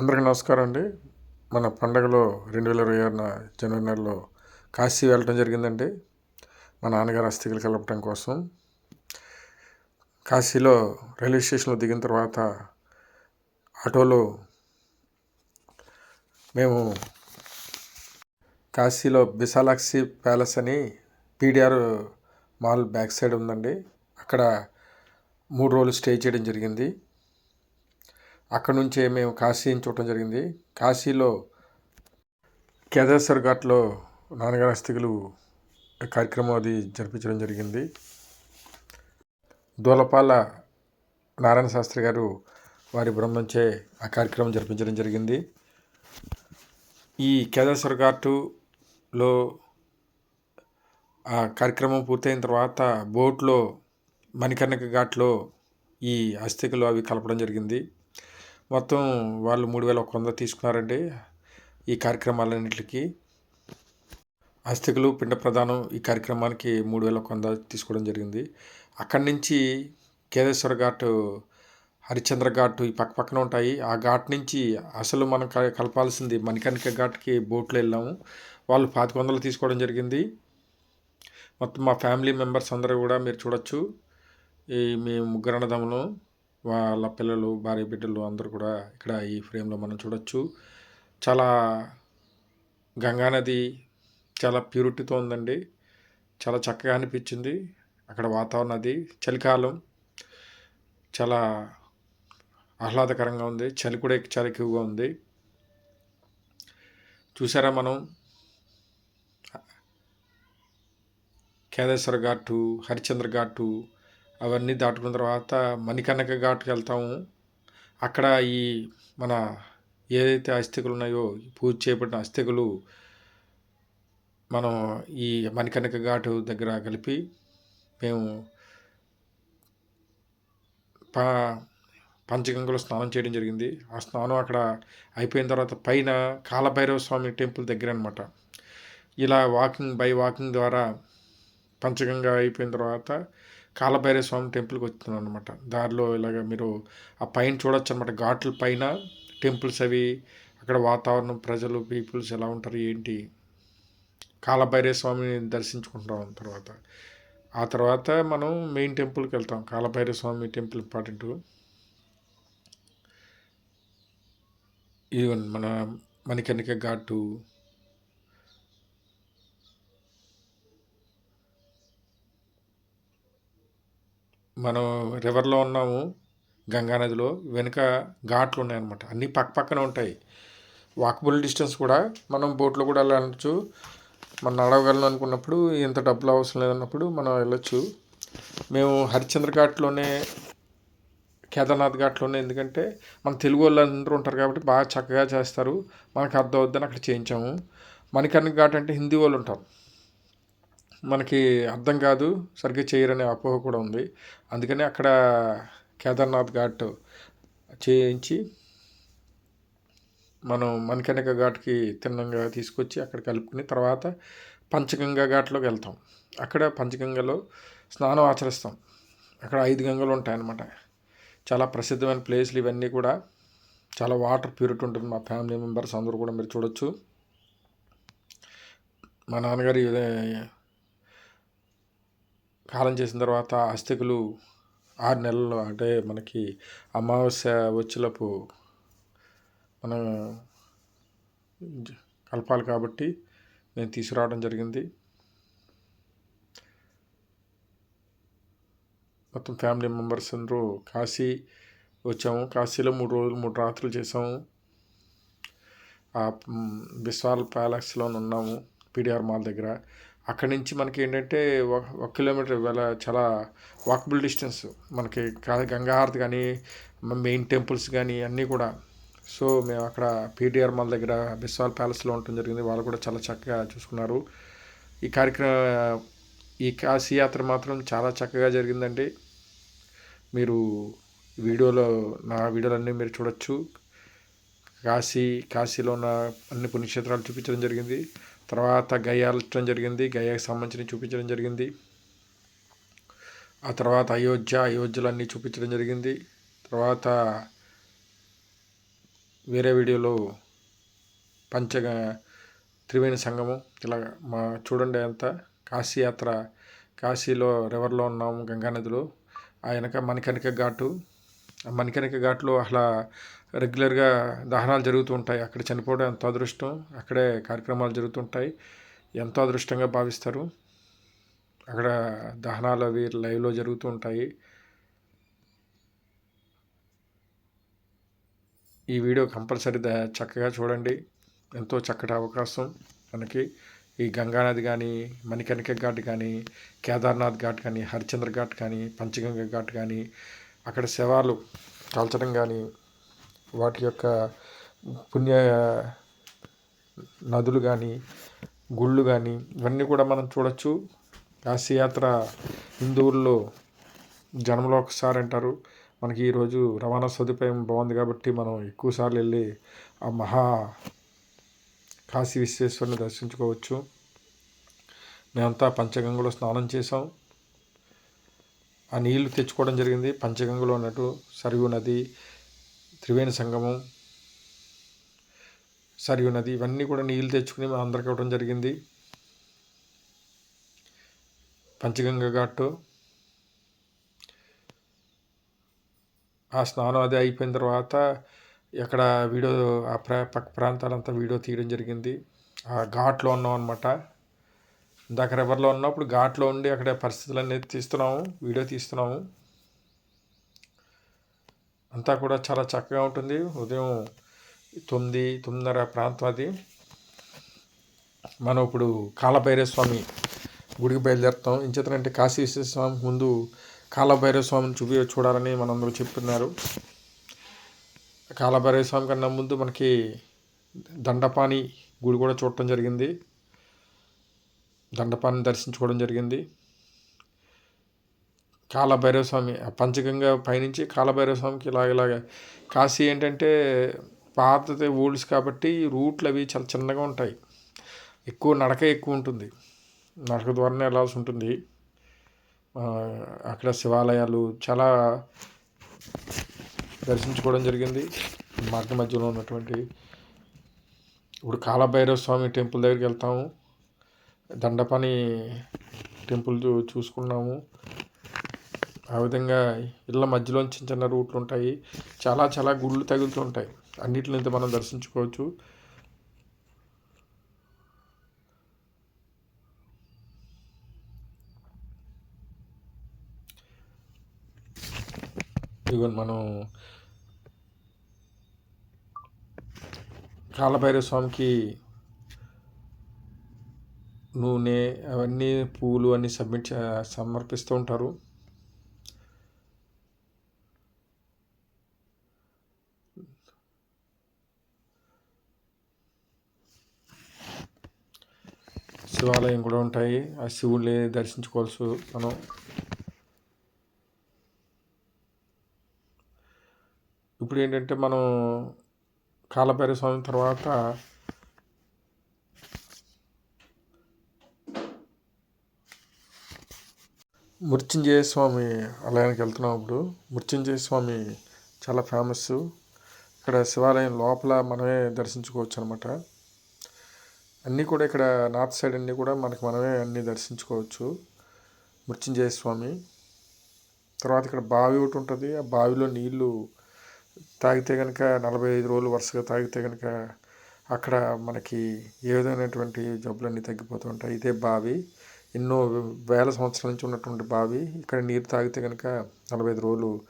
అందరికీ నమస్కారం అండి మన పండగలో రెండు వేల ఇరవై ఆరున జనవరి నెలలో కాశీ వెళ్ళటం జరిగిందండి. మా నాన్నగారు అస్థికలు కలపటం కోసం. కాశీలో రైల్వే స్టేషన్లో దిగిన తర్వాత ఆటోలో మేము కాశీలో బిశాలాక్షి ప్యాలెస్ అని పీడిఆర్ మాల్ బ్యాక్ సైడ్ ఉందండి. అక్కడ మూడు రోజులు స్టే చేయడం జరిగింది. అక్కడ నుంచే మేము కాశీని చూడటం జరిగింది. కాశీలో కేదారేశ్వర్ ఘాట్లో నాన్నగారి అస్థికలు కార్యక్రమం అది జరిపించడం జరిగింది. దూలపాల నారాయణ శాస్త్రి గారు వారి బృందంచే ఆ కార్యక్రమం జరిపించడం జరిగింది. ఈ కేదారేశ్వర్ ఘాటులో ఆ కార్యక్రమం పూర్తయిన తర్వాత బోట్లో మణికర్ణిక ఘాట్లో ఈ అస్థికలు అవి కలపడం జరిగింది. మొత్తం వాళ్ళు మూడు వేల ఒక వంద తీసుకున్నారండి ఈ కార్యక్రమాలన్నింటికి. అస్థికులు పిండ ప్రధానం ఈ కార్యక్రమానికి మూడు వేల ఒక వంద తీసుకోవడం జరిగింది. అక్కడి నుంచి కేదేశ్వర ఘాట్ హరిశ్చంద్ర ఘాట్ ఈ పక్క పక్కన ఉంటాయి. ఆ ఘాట్ నుంచి అసలు మనం కలపాల్సింది మణికర్ణిక ఘాట్కి బోట్లో వెళ్ళాము. వాళ్ళు పాతిక వందలు తీసుకోవడం జరిగింది. మొత్తం మా ఫ్యామిలీ మెంబర్స్ అందరూ కూడా మీరు చూడొచ్చు. ఈ మీ ముగ్గురు అన్నదమ్ములు. వాళ్ళ పిల్లలు భార్య బిడ్డలు అందరూ కూడా ఇక్కడ ఈ ఫ్రేమ్లో మనం చూడొచ్చు. చాలా గంగానది చాలా ప్యూరిటీతో ఉందండి. చాలా చక్కగా అనిపించింది. అక్కడ వాతావరణం అది చలికాలం చాలా ఆహ్లాదకరంగా ఉంది. చలి కూడా చాలా ఎక్కువగా ఉంది. చూసారా మనం? కేదారేశ్వర ఘాటు హరిచంద్ర ఘాటు అవన్నీ దాటుకున్న తర్వాత మణికర్ణిక ఘాట్కి వెళ్తాము. అక్కడ ఈ మన ఏదైతే అస్థికులు ఉన్నాయో పూజ చేయబడిన అస్థికులు మనం ఈ మణికర్ణిక ఘాటు దగ్గర కలిపి మేము పా పంచగంగలో స్నానం చేయడం జరిగింది. ఆ స్నానం అక్కడ అయిపోయిన తర్వాత పైన కాలభైరవ స్వామి టెంపుల్ దగ్గర అనమాట ఇలా వాకింగ్ బై వాకింగ్ ద్వారా పంచగంగా అయిపోయిన తర్వాత కాలభైరవ స్వామి టెంపుల్కి వచ్చినాం అనమాట దారిలో ఇలాగ మీరు ఆ పైన చూడొచ్చు అనమాట ఘాట్ల పైన టెంపుల్స్ అవి అక్కడ వాతావరణం ప్రజలు పీపుల్స్ ఎలా ఉంటారు ఏంటి? కాలభైరవ స్వామిని దర్శించుకుంటాం తర్వాత. ఆ తర్వాత మనం మెయిన్ టెంపుల్కి వెళ్తాం. Kalabhairava Swami temple important even మన మణికర్ణిక ఘాటు మనం రివర్లో ఉన్నాము గంగానదిలో వెనుక ఘాట్లు ఉన్నాయన్నమాట. అన్నీ పక్క పక్కన ఉంటాయి. వాకబుల్ డిస్టెన్స్ కూడా మనం బోట్లో కూడా వెళ్ళచ్చు. మనం నడవగలను అనుకున్నప్పుడు ఇంత డబ్బులు అవసరం లేదన్నప్పుడు మనం వెళ్ళొచ్చు. మేము హరిశ్చంద్ర ఘాట్లోనే కేదార్నాథ్ ఘాట్లోనే ఎందుకంటే మన తెలుగు వాళ్ళు అందరూ ఉంటారు కాబట్టి బాగా చక్కగా చేస్తారు. మనకు అర్థం అవుద్దని అక్కడ చేయించాము. మణికర్ణ ఘాట్ అంటే హిందీ వాళ్ళు ఉంటారు. మనకి అర్థం కాదు సరిగ్గా చేయరనే అపోహ కూడా ఉంది. అందుకని అక్కడ కేదార్నాథ్ ఘాట్ చేయించి మనం మణికణిక ఘాట్కి తిన్నంగా తీసుకొచ్చి అక్కడ కలుపుకుని తర్వాత పంచగంగా ఘాట్లోకి వెళ్తాం. అక్కడ పంచగంగలో స్నానం ఆచరిస్తాం. అక్కడ ఐదు గంగలు ఉంటాయన్నమాట. చాలా ప్రసిద్ధమైన ప్లేస్లు ఇవన్నీ కూడా. చాలా వాటర్ ప్యూరిటీ ఉంటుంది మా ఫ్యామిలీ మెంబర్స్ అందరూ కూడా మీరు చూడొచ్చు. మా నాన్నగారు కాలం చేసిన తర్వాత అస్థికులు ఆరు నెలలు అంటే మనకి అమావాస్య వచ్చేలోపు మనం కలపాలి కాబట్టి నేను తీసుకురావడం జరిగింది. మొత్తం ఫ్యామిలీ మెంబర్స్ అందరూ కాశీ వచ్చాము. కాశీలో మూడు రోజులు మూడు రాత్రులు చేసాము. ఆ బిస్వాల్ ప్యాలెక్స్లో ఉన్నాము పీడిఆర్ మాల్ దగ్గర. అక్కడి నుంచి మనకి ఏంటంటే ఒక కిలోమీటర్ వేళ చాలా వాకబుల్ డిస్టెన్స్ మనకి గంగాహారతి కానీ మెయిన్ టెంపుల్స్ కానీ అన్నీ కూడా. సో మేము అక్కడ పీటీఆర్ మాల్ దగ్గర బిస్వాల్ ప్యాలెస్లో ఉండటం జరిగింది. వాళ్ళు కూడా చాలా చక్కగా చూసుకున్నారు. ఈ కార్యక్రమం ఈ కాశీ యాత్ర మాత్రం చాలా చక్కగా జరిగిందండి. మీరు వీడియోలో నా వీడియోలన్నీ మీరు చూడొచ్చు. కాశీ కాశీలో ఉన్న అన్ని పుణ్యక్షేత్రాలు చూపించడం జరిగింది. తర్వాత గయాలటం జరిగింది. గయాకి సంబంధించి చూపించడం జరిగింది. ఆ తర్వాత అయోధ్య అయోధ్యలన్నీ చూపించడం జరిగింది. తర్వాత వేరే వీడియోలో పంచగ త్రివేణి సంగమం ఇలా మా చూడండి అంతా. కాశీయాత్ర కాశీలో రివర్లో ఉన్నాము గంగానదిలో. ఆ వెనక మణికణిక ఘాటు. ఆ మణికణిక ఘాట్లో అలా రెగ్యులర్గా దహనాలు జరుగుతూ ఉంటాయి. అక్కడ చనిపోవడం ఎంతో అదృష్టం. అక్కడే కార్యక్రమాలు జరుగుతుంటాయి. ఎంతో అదృష్టంగా భావిస్తారు. అక్కడ దహనాలు అవి లైవ్లో జరుగుతూ ఉంటాయి. ఈ వీడియో కంపల్సరీ చక్కగా చూడండి. ఎంతో చక్కటి అవకాశం మనకి. ఈ గంగానది కానీ మణికణిక ఘాట్ కానీ కేదార్నాథ్ ఘాట్ కానీ హరిచంద్ర ఘాట్ కానీ పంచగంగ ఘాట్ కానీ అక్కడ శవాలు కాల్చడం కానీ వాటి యొక్క పుణ్య నదులు కానీ గుళ్ళు కానీ ఇవన్నీ కూడా మనం చూడొచ్చు. కాశీయాత్ర హిందువుల్లో జన్మలో ఒకసారి అంటారు. మనకి ఈరోజు రవాణా సదుపాయం బాగుంది కాబట్టి మనం ఎక్కువసార్లు వెళ్ళి ఆ మహా కాశీ విశ్వేశ్వరుని దర్శించుకోవచ్చు. మేమంతా పంచగంగలో స్నానం చేసాం ఆ నీళ్ళు తెచ్చుకోవడం జరిగింది. పంచగంగలో ఉన్నట్టు సరియు నది త్రివేణి సంగమం సరియు నది ఇవన్నీ కూడా నీళ్ళు తెచ్చుకుని మేము అందరికి ఇవ్వడం జరిగింది. పంచగంగ ఘాటు. ఆ స్నానం అది అయిపోయిన తర్వాత ఎక్కడ వీడియో ఆ ప్రా పక్క ప్రాంతాలంతా వీడియో తీయడం జరిగింది. ఆ ఘాట్లో ఉన్నాం అనమాట ఇందాక రివర్లో ఉన్నప్పుడు ఘాట్లో ఉండి అక్కడ పరిస్థితులన్నీ తీస్తున్నాము వీడియో తీస్తున్నాము. అంతా కూడా చాలా చక్కగా ఉంటుంది. ఉదయం తొమ్మిది తొమ్మిదిన్నర ప్రాంతం అది. మనం ఇప్పుడు కాలభైరవ స్వామి గుడికి బయలుదేరుతాం. ఇంచేతనంటే కాశీ విశ్వేశ్వర ముందు కాలభైరవ స్వామిని చూపి చూడాలని మనందరూ చెప్తున్నారు. కాలభైరవ స్వామి కన్నా ముందు మనకి దండపాని గుడి కూడా చూడటం జరిగింది. దండపాని దర్శించుకోవడం జరిగింది. కాలభైరవ స్వామి పంచగంగా పైనుంచి కాలభైరవ స్వామికి ఇలాగ ఇలాగ. కాశీ ఏంటంటే పాతది ఓల్డ్స్ కాబట్టి రూట్లు అవి చాలా చిన్నగా ఉంటాయి. ఎక్కువ నడక ఎక్కువ ఉంటుంది. నడక ద్వారానే వెళ్ళాల్సి ఉంటుంది. అక్కడ శివాలయాలు చాలా దర్శించుకోవడం జరిగింది. మార్గ మధ్యలో ఉన్నటువంటి ఇప్పుడు కాలభైరవ స్వామి టెంపుల్ దగ్గరికి వెళ్తాము. దండపని టెంపుల్ చూసుకున్నాము. ఆ విధంగా ఇళ్ళ మధ్యలో చిన్న చిన్న రూట్లు ఉంటాయి. చాలా చాలా గుళ్ళు తగులుతూ ఉంటాయి. అన్నిటిని మనం దర్శించుకోవచ్చు. ఇదిగోండి మనం కాలభైరవ స్వామికి నూనె అవన్నీ పూలు అన్నీ సబ్మిట్ సమర్పిస్తూ ఉంటారు. శివాలయం కూడా ఉంటాయి. ఆ శివుడిని దర్శించుకోవచ్చు మనం ఇప్పుడు ఏంటంటే మనం కాలభైరవ స్వామి తర్వాత మృత్యుంజయ స్వామి ఆలయానికి వెళ్తున్నాం ఇప్పుడు. మృత్యుంజయ స్వామి చాలా ఫేమస్ ఇక్కడ శివాలయం లోపల మనమే దర్శించుకోవచ్చు అనమాట అన్నీ కూడా ఇక్కడ నార్త్ సైడ్ అన్నీ కూడా మనకి మనమే అన్నీ దర్శించుకోవచ్చు. మృత్యుంజయ స్వామి తర్వాత ఇక్కడ బావి ఒకటి ఉంటుంది. ఆ బావిలో నీళ్ళు తాగితే కనుక నలభై ఐదు రోజులు వరుసగా తాగితే కనుక అక్కడ మనకి ఏ విధమైనటువంటి జబ్బులన్నీ తగ్గిపోతూ ఉంటాయి. ఇదే బావి. ఎన్నో వేల సంవత్సరాల నుంచి ఉన్నటువంటి బావి. ఇక్కడ నీరు తాగితే కనుక నలభై ఐదు రోజులు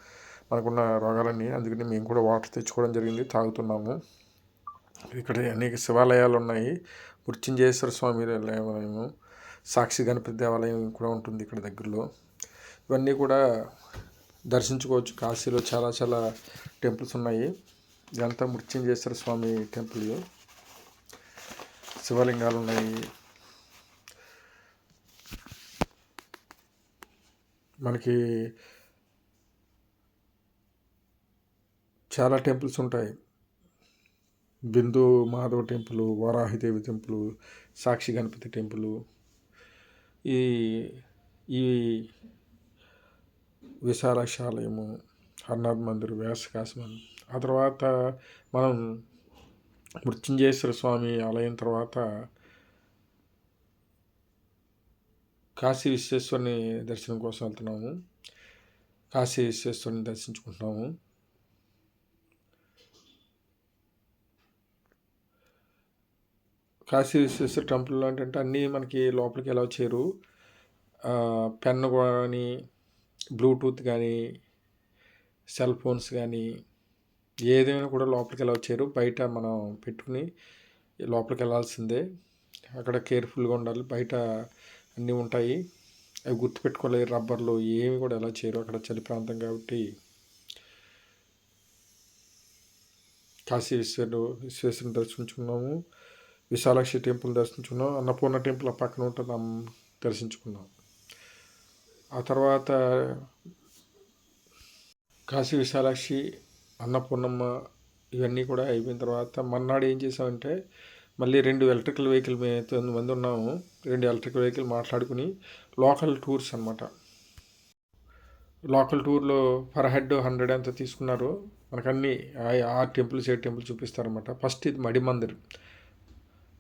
మనకున్న రోగాలన్నీ. అందుకని మేము కూడా వాటర్ తెచ్చుకోవడం జరిగింది. తాగుతున్నాము. ఇక్కడ అనేక శివాలయాలు ఉన్నాయి. మృత్యుంజయేశ్వర స్వామి దేవాలయము సాక్షి గణపతి దేవాలయం కూడా ఉంటుంది ఇక్కడ దగ్గరలో. ఇవన్నీ కూడా దర్శించుకోవచ్చు. కాశీలో చాలా చాలా టెంపుల్స్ ఉన్నాయి. ఇదంతా మృత్యుంజయేశ్వర స్వామి టెంపుల్. శివలింగాలు ఉన్నాయి. మనకి చాలా టెంపుల్స్ ఉంటాయి. Bindu Madhava temple Varahidevi temple Sakshi Ganapati temple ఈ ఈ విశాలాక్ష ఆలయము హర్నాథ్ మందిర్ వ్యాసకాశ ఆ తర్వాత మనం మృత్యుంజయేశ్వర స్వామి ఆలయం తర్వాత కాశీ విశ్వేశ్వరుని దర్శనం కోసం వెళ్తున్నాము. కాశీ విశ్వేశ్వరుని దర్శించుకుంటున్నాము. కాశీ విశ్వేశ్వర టెంపుల్లో ఏంటంటే అన్నీ మనకి లోపలికి ఎలా వచ్చారు పెన్ కానీ బ్లూటూత్ కానీ సెల్ ఫోన్స్ కానీ ఏదైనా కూడా లోపలికి ఎలా వచ్చారు బయట మనం పెట్టుకుని లోపలికి వెళ్ళాల్సిందే. అక్కడ కేర్ఫుల్గా ఉండాలి. బయట అన్నీ ఉంటాయి. అవి గుర్తుపెట్టుకోలేదు రబ్బర్లు ఏమి కూడా ఎలా చేయరు. అక్కడ చలి ప్రాంతం కాబట్టి. కాశీ విశ్వరు విశ్వేశ్వరుని దర్శించుకున్నాము. విశాలాక్షి టెంపుల్ దర్శించుకున్నాం. అన్నపూర్ణ టెంపుల్ ఆ పక్కన ఉంటుంది దర్శించుకున్నాం. ఆ తర్వాత కాశీ విశాలాక్షి అన్నపూర్ణమ్మ ఇవన్నీ కూడా అయిపోయిన తర్వాత మన్నాడు ఏం చేసామంటే మళ్ళీ రెండు ఎలక్ట్రికల్ వెహికల్ మేము తొమ్మిది మంది ఉన్నాము. రెండు ఎలక్ట్రికల్ వెహికల్ మాట్లాడుకుని లోకల్ టూర్స్ అనమాట లోకల్ టూర్లో పర్ హెడ్ హండ్రెడ్ ఎంత తీసుకున్నారు మనకన్నీ ఆ టెంపుల్స్ ఏ టెంపుల్ చూపిస్తారనమాట ఫస్ట్ ఇది మడి మందిర్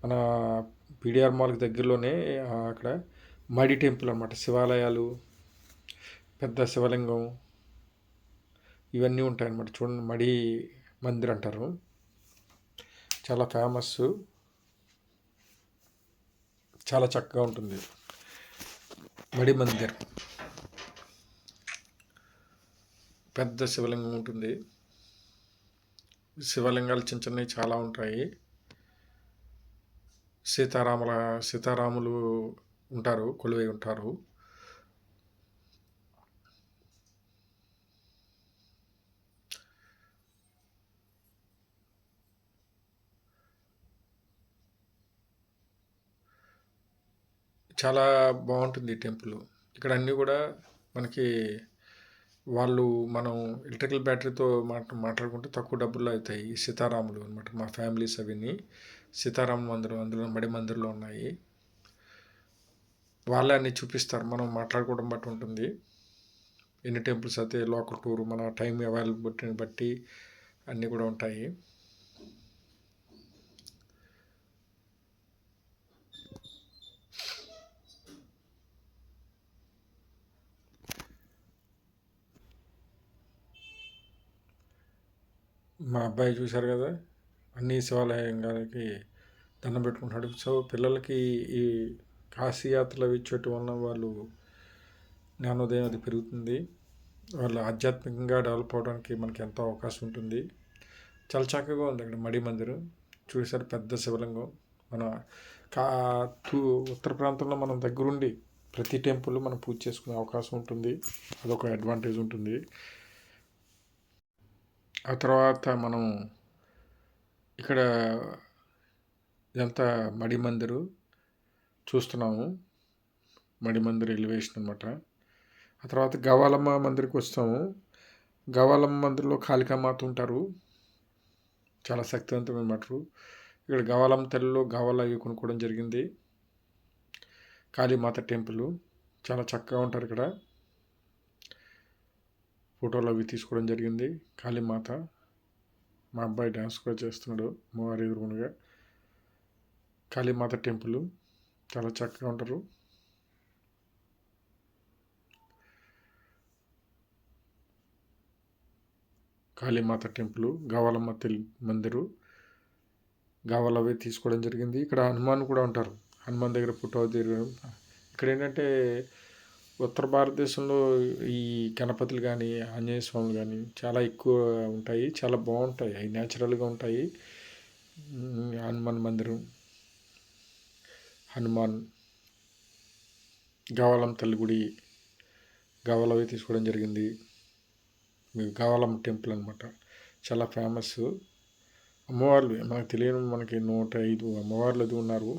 మన పీడిఆర్ మాల్కి దగ్గరలోనే అక్కడ మడి టెంపుల్ అనమాట శివాలయాలు పెద్ద శివలింగం ఇవన్నీ ఉంటాయన్నమాట. చూడండి మడి మందిర్ అంటారు. చాలా ఫేమస్ చాలా చక్కగా ఉంటుంది. మడి మందిర్. పెద్ద శివలింగం ఉంటుంది. శివలింగాలు చిన్న చిన్నవి చాలా ఉంటాయి. సీతారాముల సీతారాములు ఉంటారు కొలువై ఉంటారు. చాలా బాగుంటుంది ఈ టెంపుల్. ఇక్కడ అన్నీ కూడా మనకి వాళ్ళు మనం ఎలక్ట్రికల్ బ్యాటరీతో మాట్లాడుకుంటే తక్కువ డబ్బుల్లో అవుతాయి సీతారాములు అనమాట మా ఫ్యామిలీస్ అవన్నీ. సీతారామ మందిరం అందులో మడి మందిర్లో ఉన్నాయి. వాళ్ళే అన్ని చూపిస్తారు. మనం మాట్లాడుకోవడం బట్టి ఉంటుంది. ఎన్ని టెంపుల్స్ అయితే లోకల్ టూర్ మన టైం అవైలబిలిటీని బట్టి అన్నీ కూడా ఉంటాయి. మా అబ్బాయి చూశారు కదా? అన్ని శివాలయంగానికి దండం పెట్టుకుంటాడు సో పిల్లలకి ఈ కాశీయాత్రలు ఇచ్చేటి వలన వాళ్ళు జ్ఞానోదయం అది పెరుగుతుంది. వాళ్ళు ఆధ్యాత్మికంగా డెవలప్ అవడానికి మనకి ఎంతో అవకాశం ఉంటుంది. చాలా చక్కగా ఉంది అక్కడ మడి మందిరం. చూసారు పెద్ద శివలింగం. మన కా తూ ఉత్తర ప్రాంతంలో మనం దగ్గరుండి ప్రతి టెంపుల్ మనం పూజ చేసుకునే అవకాశం ఉంటుంది. అదొక అడ్వాంటేజ్ ఉంటుంది. ఆ తర్వాత మనం ఇక్కడ ఇదంతా మడి మందిరు చూస్తున్నాము. మడి మందిర్ ఎలివేషన్ అనమాట ఆ తర్వాత గవాలమ్మ మందిరికి వస్తాము. గవాలమ్మ మందిర్లో కాళికామాత ఉంటారు. చాలా శక్తివంతమైన మటరు ఇక్కడ గవాలమ్మ తల్లిలో గవాల అవి కొనుక్కోవడం జరిగింది. కాళీమాత టెంపుల్. చాలా చక్కగా ఉంటారు ఇక్కడ. ఫోటోలు అవి తీసుకోవడం జరిగింది కాళీమాత. మా అబ్బాయి డ్యాన్స్ కూడా చేస్తున్నాడు. మూవారి ఎదురుగునగా కాళీమాత టెంపుల్ చాలా చక్కగా ఉంటారు. కాళీమాత టెంపుల్ గవాలమ్మ తెలి మందిరు గావాలవే తీసుకోవడం జరిగింది. ఇక్కడ హనుమాన్ కూడా ఉంటారు. హనుమాన్ దగ్గర ఫోటో దిగడం. ఇక్కడ ఏంటంటే ఉత్తర భారతదేశంలో ఈ గణపతులు కానీ ఆంజనేయ స్వాములు కానీ చాలా ఎక్కువ ఉంటాయి. చాలా బాగుంటాయి. అవి న్యాచురల్గా ఉంటాయి. హనుమాన్ మందిరం హనుమాన్ గవాలం తల్లి గుడి గవాలవి తీసుకోవడం జరిగింది. మీకు గవాలం టెంపుల్ అనమాట చాలా ఫేమస్ అమ్మవార్లు మనకు తెలియని మనకి నూట ఐదు అమ్మవార్లు అది ఉన్నారు.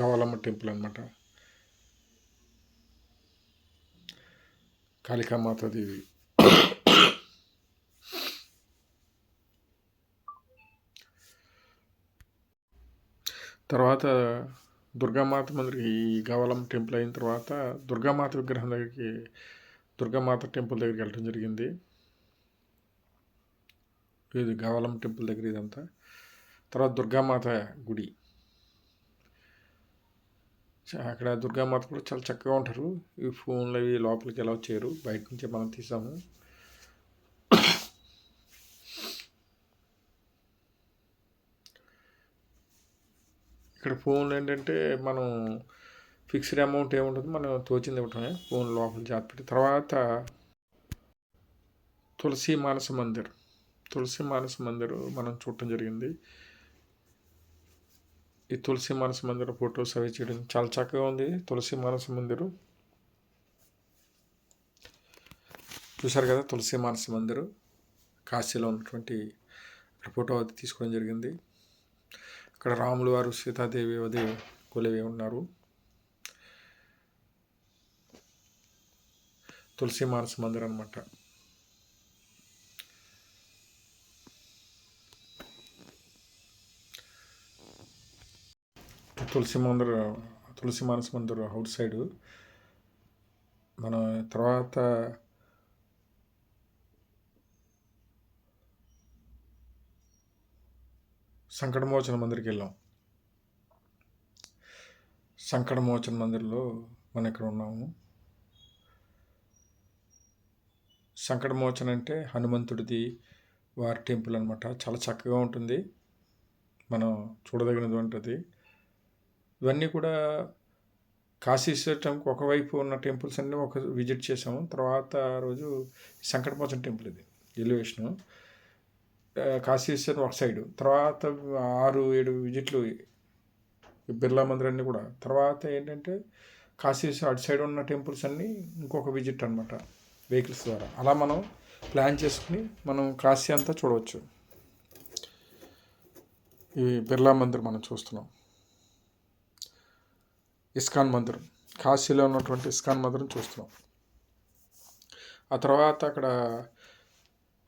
గవాలమ్మ టెంపుల్ అనమాట కాళికామాతాదేవి. తర్వాత దుర్గామాత మందిరికి ఈ గవలం టెంపుల్ అయిన తర్వాత దుర్గామాత విగ్రహం దగ్గరికి దుర్గామాత టెంపుల్ దగ్గరికి వెళ్ళడం జరిగింది. ఇది గవలం టెంపుల్ దగ్గర ఇదంతా. తర్వాత దుర్గామాత గుడి. అక్కడ దుర్గామాత కూడా చాలా చక్కగా ఉంటారు. ఈ ఫోన్లు అవి లోపలికి ఎలా వచ్చారు బయట నుంచే మనం తీసాము. ఇక్కడ ఫోన్లు ఏంటంటే మనం ఫిక్స్డ్ అమౌంట్ ఏముంటుంది మనం తోచింది ఇవ్వటమే. ఫోన్ లోపల జాగ్రత్త పెట్టి తర్వాత తులసి మానస మందిర్. తులసి మానస మందిర్ మనం చూడటం జరిగింది. ఈ తులసి మానస మందిర ఫొటోస్ అవి చేయడం చాలా చక్కగా ఉంది. తులసి మానస మందిరు. చూసారు కదా? తులసి మానస మందిరు. కాశీలో ఉన్నటువంటి అక్కడ ఫోటో అది తీసుకోవడం జరిగింది. అక్కడ రాములు వారు సీతాదేవి అది కొలివి ఉన్నారు. తులసి మానస మందిర్ అనమాట తులసి మందిర్ తులసి మానస మందిర్ అవుట్ సైడ్. మన తర్వాత సంకటమోచన మందిర్కి వెళ్ళాం. సంకటమోచన మందిర్లో మనం ఇక్కడ ఉన్నాము. సంకటమోచన అంటే హనుమంతుడిది వారి టెంపుల్ అనమాట చాలా చక్కగా ఉంటుంది. మనం చూడదగినది ఉంటుంది ఇవన్నీ కూడా కాశీశ్వర టెంపుల్ ఒకవైపు ఉన్న టెంపుల్స్ అన్నీ ఒక విజిట్ చేసాము తర్వాత రోజు సంకటమోచన టెంపుల్ ఇది ఎలివేషను. కాశీశ్వరం ఒక సైడు. తర్వాత ఆరు ఏడు విజిట్లు ఈ బిర్లా మందిర్ అన్నీ కూడా. తర్వాత ఏంటంటే కాశీశ్వరం అటు సైడ్ ఉన్న టెంపుల్స్ అన్నీ ఇంకొక విజిట్ అనమాట వెహికల్స్ ద్వారా. అలా మనం ప్లాన్ చేసుకుని మనం కాశీ అంతా చూడవచ్చు. ఈ బిర్లా మందిర్ మనం చూస్తున్నాం. ఇస్కాన్ మందిరం కాశీలో ఉన్నటువంటి ఇస్కాన్ మందిరం చూస్తున్నాం. ఆ తర్వాత అక్కడ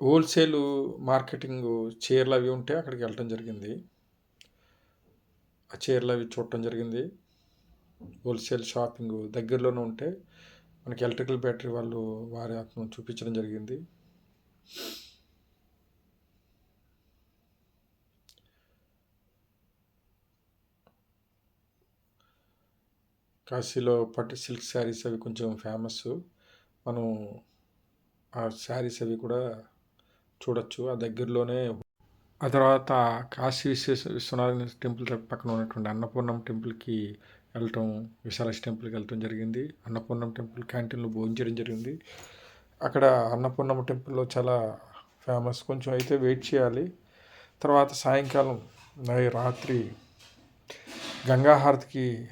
హోల్సేల్ మార్కెటింగ్ చీరలు అవి ఉంటే అక్కడికి వెళ్ళటం జరిగింది. ఆ చీరలు అవి చూడటం జరిగింది. హోల్సేల్ షాపింగ్ దగ్గరలోనే ఉంటే మనకి ఎలక్ట్రికల్ బ్యాటరీ వాళ్ళు వారి ఆత్మ చూపించడం జరిగింది. కాశీలో పట్టు సిల్క్ శారీస్ అవి కొంచెం ఫేమస్. మనం ఆ శారీస్ అవి కూడా చూడొచ్చు. ఆ దగ్గరలోనే ఆ తర్వాత కాశీ విశ్వేశ విశ్వనాథ టెంపుల్ పక్కన ఉన్నటువంటి అన్నపూర్ణం టెంపుల్కి వెళ్ళటం విశాలక్ష టెంపుల్కి వెళ్ళటం జరిగింది. అన్నపూర్ణం టెంపుల్ క్యాంటీన్లో భోజనం జరిగింది. అక్కడ అన్నపూర్ణం టెంపుల్లో చాలా ఫేమస్. కొంచెం అయితే వెయిట్ చేయాలి. తర్వాత సాయంకాలం రాత్రి గంగాహారతికి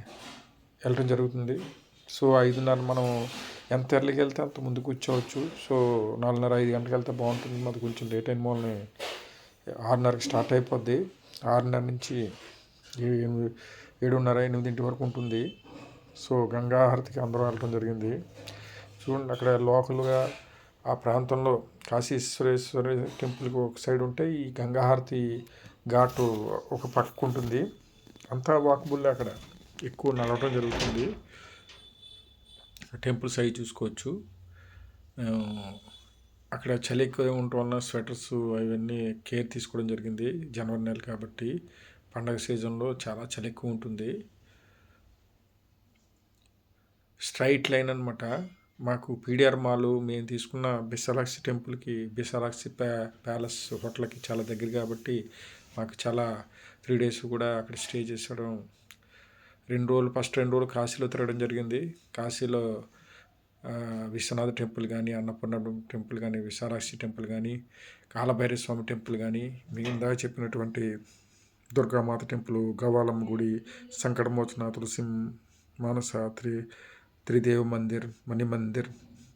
వెళ్ళటం జరుగుతుంది. సో ఐదున్నర మనం ఎంత ఎర్లీకి వెళ్తే అంత ముందు కూర్చోవచ్చు సో నాలుగున్నర ఐదు గంటలకు వెళ్తే బాగుంటుంది. మాది కొంచెం లేట్ అయిన మూలని ఆరున్నరకి స్టార్ట్ అయిపోద్ది. ఆరున్నర నుంచి ఏడున్నర ఎనిమిదింటి వరకు ఉంటుంది. సో గంగా హారతికి అందరం వెళ్ళటం జరిగింది. చూడండి అక్కడ లోకల్గా ఆ ప్రాంతంలో కాశీశ్వరేశ్వరి టెంపుల్కి ఒక సైడ్ ఉంటే ఈ గంగా హారతి ఘాటు ఒక పక్క ఉంటుంది. అంతా వాకబుల్ అక్కడ. ఎక్కువ నడవటం జరుగుతుంది. టెంపుల్స్ అవి చూసుకోవచ్చు. అక్కడ చలి ఎక్కువ ఉండటం వలన స్వెటర్స్ అవన్నీ కేర్ తీసుకోవడం జరిగింది జనవరి నెల కాబట్టి. పండగ సీజన్లో చాలా చలి ఎక్కువ ఉంటుంది. స్ట్రైట్ లైన్ అనమాట మాకు పీడిఆర్ మాల్ మేము తీసుకున్న బిశాలాక్షి టెంపుల్కి బిశాలాక్షి ప్యా ప్యాలెస్ హోటల్కి చాలా దగ్గర కాబట్టి మాకు చాలా త్రీ డేస్ కూడా అక్కడ స్టే చేసడం రెండు రోజులు ఫస్ట్ రెండు రోజులు కాశీలో తిరగడం జరిగింది. కాశీలో విశ్వనాథ టెంపుల్ కానీ అన్నపూర్ణ టెంపుల్ కానీ విశాలాక్షి టెంపుల్ కానీ కాలభైరవ స్వామి టెంపుల్ కానీ మిగతా చెప్పినటువంటి దుర్గామాత టెంపుల్ గవాలమ్మ గుడి సంకటమోచన తులసి మానస త్రి త్రిదేవ మందిర్ మణి మందిర్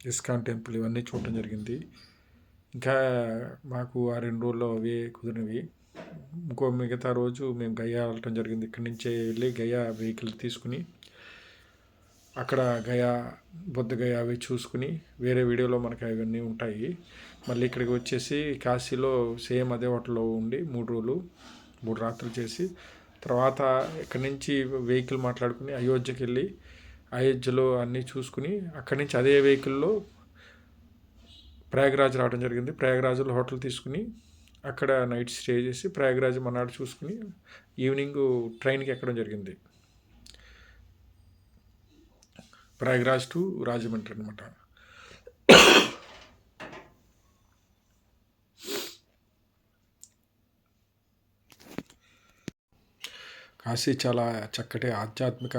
ఇస్కాన్ టెంపుల్ ఇవన్నీ చూడటం జరిగింది. ఇంకా మాకు ఆ రెండు రోజుల్లో అవే కుదిరినవి. ఇంకో మిగతా రోజు మేము గయా వెళ్ళటం జరిగింది. ఇక్కడి నుంచే వెళ్ళి గయా వెహికల్ తీసుకుని అక్కడ గయా బుద్ధ గయా అవి చూసుకుని వేరే వీడియోలో మనకి అవన్నీ ఉంటాయి. మళ్ళీ ఇక్కడికి వచ్చేసి కాశీలో సేమ్ అదే హోటల్లో ఉండి మూడు రోజులు మూడు రాత్రులు చేసి తర్వాత ఇక్కడి నుంచి వెహికల్ మాట్లాడుకుని అయోధ్యకి వెళ్ళి అయోధ్యలో అన్నీ చూసుకుని అక్కడి నుంచి అదే వెహికల్లో ప్రయాగరాజ్ రావడం జరిగింది. ప్రయాగరాజ్లో హోటల్ తీసుకుని అక్కడ నైట్ స్టే చేసి ప్రయాగరాజ్ మన్నాడు చూసుకుని ఈవినింగ్ ట్రైన్కి ఎక్కడం జరిగింది. ప్రయాగరాజ్ టు రాజమండ్రి అనమాట కాశీ చాలా చక్కటి ఆధ్యాత్మిక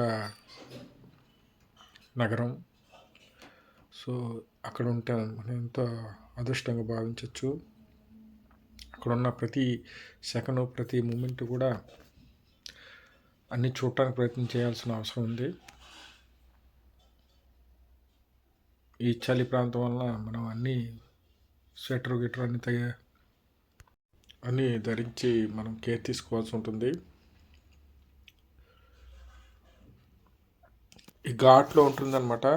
నగరం. సో అక్కడ ఉంటే మనం ఎంతో అదృష్టంగా భావించవచ్చు అక్కడ ఉన్న ప్రతి సెకండ్ ప్రతి మూమెంట్ కూడా అన్నీ చూడటానికి ప్రయత్నం చేయాల్సిన అవసరం ఉంది. ఈ చలి ప్రాంతం వల్ల మనం అన్నీ స్వెటర్ గిటర్ అన్ని తయ అన్నీ ధరించి మనం కేర్ తీసుకోవాల్సి ఉంటుంది. ఈ ఘాట్లో ఉంటుందన్నమాట.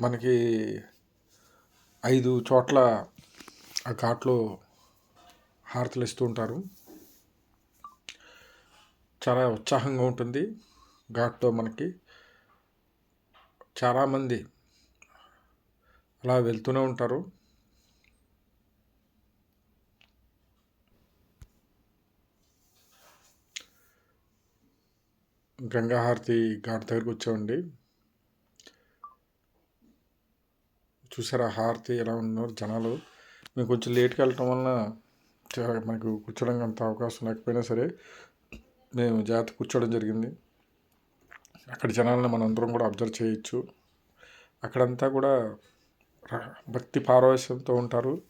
మనకి ఐదు చోట్ల ఆ ఘాట్లో హారతలు ఇస్తూ ఉంటారు చాలా ఉత్సాహంగా ఉంటుంది ఘాట్లో మనకి. చాలామంది అలా వెళ్తూనే ఉంటారు. గంగా హారతి ఘాట్ దగ్గరికి వచ్చామండి. చూసారా హారతి ఎలా ఉన్నారు జనాలు. మేము కొంచెం లేట్కి వెళ్ళటం వలన మనకు కూర్చోడానికి అంత అవకాశం లేకపోయినా సరే మేము జాగ్రత్త కూర్చోవడం జరిగింది. అక్కడ జనాలను మనం అందరం కూడా అబ్జర్వ్ చేయొచ్చు. అక్కడంతా కూడా భక్తి పారవశ్యంతో ఉంటారు.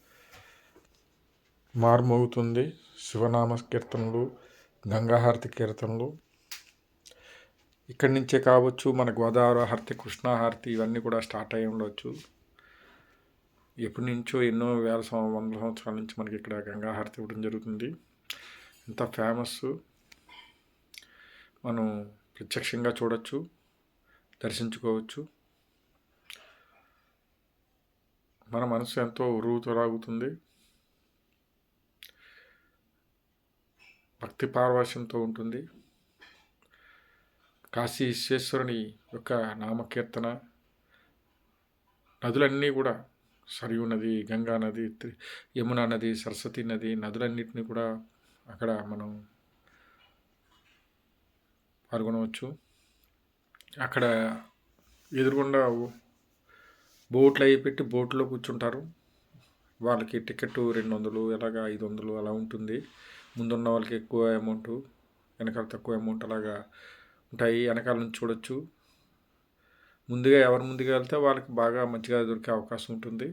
మారుమోగుతుంది. శివనామ కీర్తనలు గంగాహారతి కీర్తనలు. ఇక్కడి నుంచే కావచ్చు మన గోదావరి హారతి కృష్ణా హారతి ఇవన్నీ కూడా స్టార్ట్ అయి ఉండవచ్చు ఎప్పటి నుంచో ఎన్నో వేల వందల సంవత్సరాల నుంచి మనకి ఇక్కడ గంగాహారతి ఇవ్వడం జరుగుతుంది. ఇంత ఫేమస్ మనం ప్రత్యక్షంగా చూడొచ్చు దర్శించుకోవచ్చు. మన మనసు ఎంతో ఉరువుతొరాగుతుంది భక్తి పారవశ్యంతో ఉంటుంది. కాశీ విశ్వేశ్వరుని యొక్క నామకీర్తన నదులన్నీ కూడా సరియు నది గంగా నది యమునా నది సరస్వతి నది నదులన్నిటిని కూడా అక్కడ మనం పాల్గొనవచ్చు. అక్కడ ఎదురుగుండా బోట్లు అవి పెట్టి బోట్లో కూర్చుంటారు. వాళ్ళకి టికెట్ రెండు వందలు ఎలాగా ఐదు వందలు అలా ఉంటుంది. ముందున్న వాళ్ళకి ఎక్కువ అమౌంట్ వెనకాల తక్కువ అమౌంట్ అలాగా ఉంటాయి. వెనకాల నుంచి చూడొచ్చు. ముందుగా ఎవరు ముందుకు వెళ్తే వాళ్ళకి బాగా మంచిగా దొరికే అవకాశం ఉంటుంది.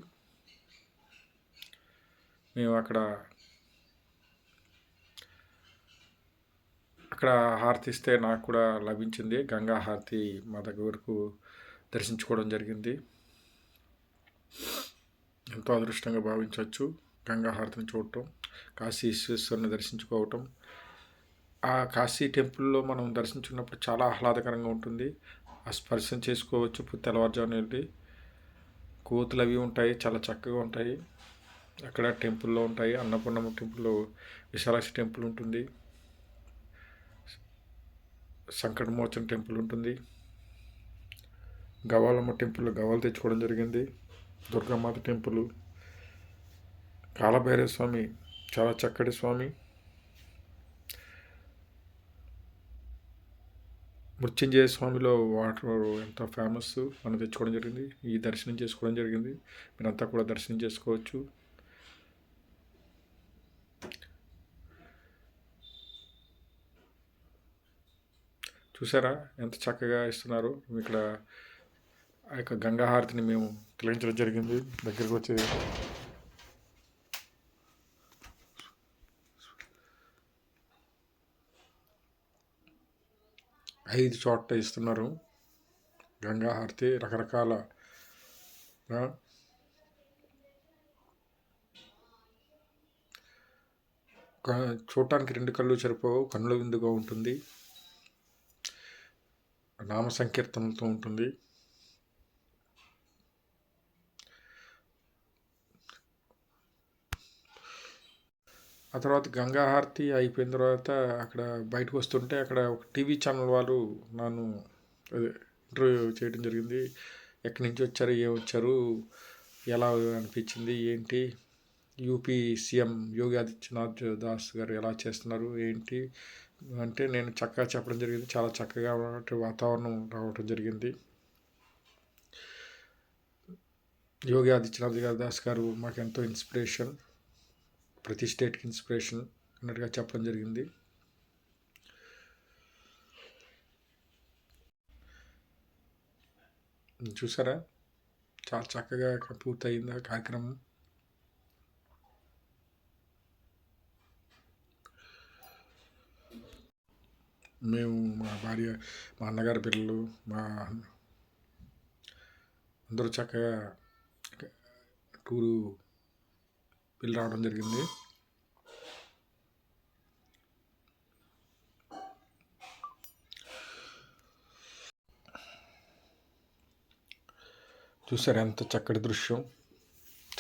మేము అక్కడ అక్కడ హారతి ఇస్తే నాకు కూడా లభించింది. గంగా హారతి మా దగ్గర వరకు దర్శించుకోవడం జరిగింది. ఎంతో అదృష్టంగా భావించవచ్చు గంగా హారతిని చూడటం కాశీ ఈశ్వరుని దర్శించుకోవటం. ఆ కాశీ టెంపుల్లో మనం దర్శించుకున్నప్పుడు చాలా ఆహ్లాదకరంగా ఉంటుంది. స్పర్శం చేసుకోవచ్చు ఇప్పుడు తెల్లవారుజామున వెళ్ళి. కోతులు అవి ఉంటాయి చాలా చక్కగా ఉంటాయి. అక్కడ టెంపుల్లో ఉంటాయి అన్నపూర్ణమ్మ టెంపుల్లో విశాలాక్షి టెంపుల్ ఉంటుంది. సంకటమోచన టెంపుల్ ఉంటుంది. గవాలమ్మ టెంపుల్ గవాలు తెచ్చుకోవడం జరిగింది. దుర్గామాత టెంపుల్. కాలభైరవ స్వామి చాలా చక్కటి స్వామి. మృత్యుంజయ స్వామిలో వాటర్ ఎంత ఫేమస్ మనం తెచ్చుకోవడం జరిగింది. ఈ దర్శనం చేసుకోవడం జరిగింది. మీరంతా కూడా దర్శనం చేసుకోవచ్చు. చూసారా ఎంత చక్కగా ఇస్తున్నారు. ఇక్కడ ఆ యొక్క గంగా హారతిని మేము తొలగించడం జరిగింది. దగ్గరకు వచ్చి ఐదు చోట్ల ఇస్తున్నారు. గంగా హారతి రకరకాల చూడటానికి రెండు కళ్ళు సరిపోవు కన్నుల విందుగా ఉంటుంది. నామ సంకీర్తనలతో ఉంటుంది. ఆ తర్వాత గంగాహారతి అయిపోయిన తర్వాత అక్కడ బయటకు వస్తుంటే అక్కడ ఒక టీవీ ఛానల్ వాళ్ళు నన్ను అదే ఇంటర్వ్యూ చేయడం జరిగింది. ఎక్కడి నుంచి వచ్చారు ఏం వచ్చారు ఎలా అనిపించింది ఏంటి యూపీ సీఎం యోగి ఆదిత్యనాథ్ దాస్ గారు ఎలా చేస్తున్నారు ఏంటి అంటే నేను చక్కగా చెప్పడం జరిగింది. చాలా చక్కగా వాతావరణం రావడం జరిగింది. యోగి ఆదిత్యనాథ్ గారు దాస్ గారు మాకు ఎంతో ఇన్స్పిరేషన్. ప్రతి స్టేట్కి ఇన్స్పిరేషన్ అన్నట్టుగా చెప్పడం జరిగింది. చూసారా? చాలా చక్కగా పూర్తయింది ఆ కార్యక్రమం. మేము మా భార్య మా అన్నగారి పిల్లలు మా అందరూ చక్కగా టూరు వెళ్ళి రావడం జరిగింది. చూసారు ఎంత చక్కటి దృశ్యం.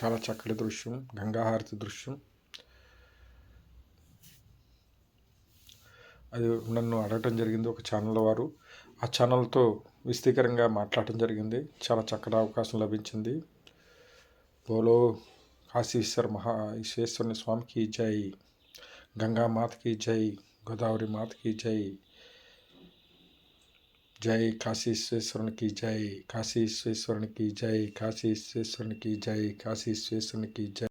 చాలా చక్కటి దృశ్యం. గంగాహారతి దృశ్యం. అది నన్ను అడగటం జరిగింది ఒక ఛానల్ వారు. ఆ ఛానల్తో విస్తీకరంగా మాట్లాడటం జరిగింది. చాలా చక్కటి అవకాశం లభించింది. బోలో काशीश्वर महा विश्वेश्वर स्वामी की जय। गंगा मात की जय, गोदावरी मात की जय। जय काशीश्वर की जय काशीश्वर की जय काशीश्वर की जय काशीश्वर की जय।